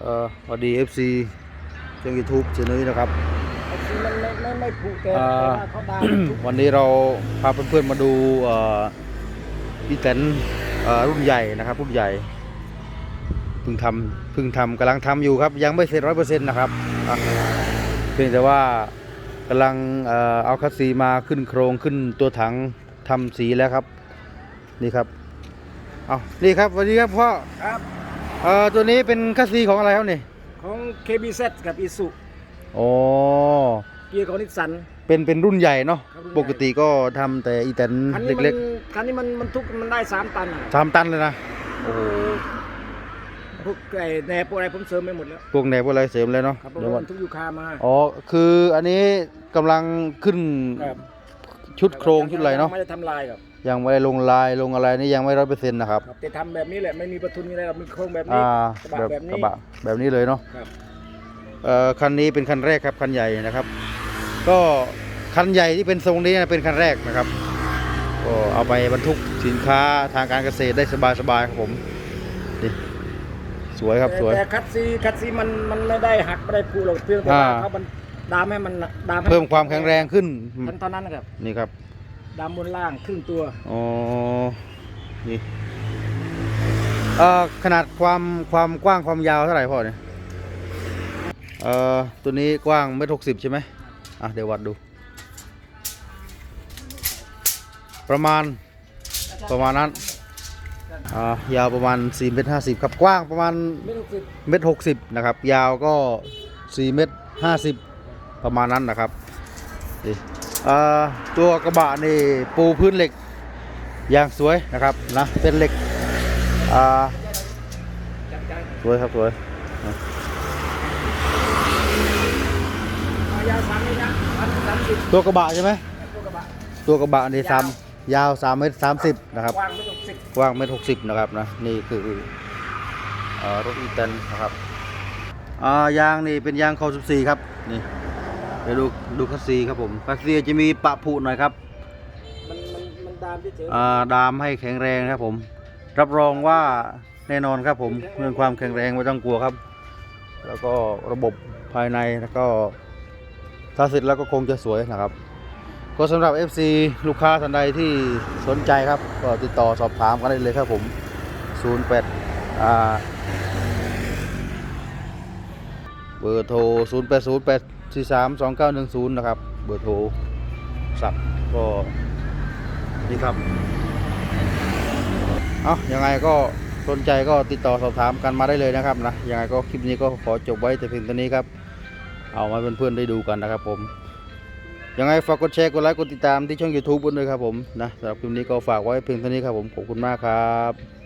เอ่อสวัสดี FC ช่องยูทูบเชนนี้นะครับไอ้ที่มันไม่ไม่ไม่ผูกแกอ่าแต่ว่าเขาด่าทุกวันนี้เราพาเพื่อนๆมาดูเอ่อพี่แตนเอ่อรุ่นใหญ่นะครับรุ่นใหญ่เพิ่งทำเพิ่งทำกำลังทำอยู่ครับ ยังไม่เสร็จร้อยเปอร์เซ็นต์นะครับอะเพียงแต่ว่ากำลังเอ่อเอาคัสซีมาขึ้นโครงขึ้นตัวถังทำสีแล้วครับ นี่ครับเอานี่ครับสวัสดีครับพ่อครับ เอ่อตัวนี้เป็นคัสซีของอะไรครับนี่ของ KBZ กับอีสุอ๋อเกียร์ของนิสสัน เป็นเป็นรุ่นใหญ่เนาะครับรุ่นใหญ่ ปกติก็ทำแต่อีแตนคันนี้มันเล็กคันนี้มันมันทุกมันได้สามตันอะๆสามตันเลยนะโอ้โหพวกไอ้แหนบพวกอะไรผมเสริมไปหมดแล้ว พวกไหนพวกอะไรเสริมเลยเนาะครับเพราะเดี๋ยวว่าก่อนมันทุกยูคามาอ๋อคืออันนี้กำลังขึ้นครับชุดโครงชุดอะไรเนาะไม่ได้ทำลายครับ ยังไม่ได้ลงลายลงอะไรนี่ยังไม่ร้อยเปอร์เซ็นต์นะครับครับแต่ทำแบบนี้แหละไม่มีประทุนมีอะไรหรอกมีโครงแบบนี้อ่ากระบะแบบแบบนี้กระบะแบบนี้เลยเนาะครับเอ่อคันนี้เป็นคันแรกครับคันใหญ่นะครับ ก็คันใหญ่ที่เป็นทรงนี้นะเป็นคันแรกนะครับก็เอาไปบรรทุกสินค้าทางการเกษตรได้สบายๆครับผมนี่สวยครับแต่สวย แต่คัดซีคัดซีมันมันไม่ได้หักไม่ได้พูหรอกเพียงแต่ว่าอ่า เขามันดามให้มันดามให้เพิ่มความแข็งแรงขึ้นทั้งเท่านั้นนะครับ นี่ครับ ดามบนล่างครึ่งตัว อ๋อ นี่ เอ่อ ขนาดความความกว้างความยาวเท่าไหร่พ่อเนี่ย เอ่อ ตัวนี้กว้างเมตรหกสิบใช่ไหมอะ เดี๋ยววัดดู ประมาณ ประมาณนั้น อ่า ยาวประมาณ4เมตร50 ครับ กว้างประมาณไม่ต้องสิบเมตรหกสิบนะครับ ยาวก็4เมตร50 ประมาณนั้นนะครับนี่เอ่อ ตัวกระบะนี่ปูพื้นเหล็กอย่างสวยนะครับนะเป็นเหล็กสวยครับสวยตัวกระบะใช่ไหมตัวกระบะนี่สามยาว3เมตร30นะครับกว้างเมตรหกสิบนะครับนะนี่คืออรถอีแตนนะครับยางนี่เป็นยางคอ14ครับนี่ เดี๋ยวดูดูคัสซีครับผมคัสซีจะมีปะผุหน่อยครับมันมันมันดามเฉยๆอ่าดามให้แข็งแรงครับผม รับรองว่าแน่นอนครับผมเรื่องความแข็งแรงไม่ต้องกลัวครับ แล้วก็ระบบภายในแล้วก็ถ้าเสร็จแล้วก็คงจะสวยนะครับ ก็สำหรับ FC ลูกค้าท่านใดที่สนใจครับ ก็ติดต่อสอบถามกันได้เลยครับผม 08อ่าเบอร์โทร 0 8 0 8 4 3 2 9 1 0นะครับ เบอร์โทรสับก็นี่ครับ เอายังไงก็สนใจก็ติดต่อสอบถามกันมาได้เลยนะครับนะ ยังไงก็คลิปนี้ก็ขอจบไว้แต่เพียงเท่านี้ครับ เอามาเพื่อนๆได้ดูกันนะครับผมยังไงฝากกดแชร์กดไลค์กดติดตามที่ช่อง YouTube ด้วยครับผมนะสำหรับคลิปนี้ก็ฝากไว้เพียงเท่านี้ครับผมขอบคุณมากครับ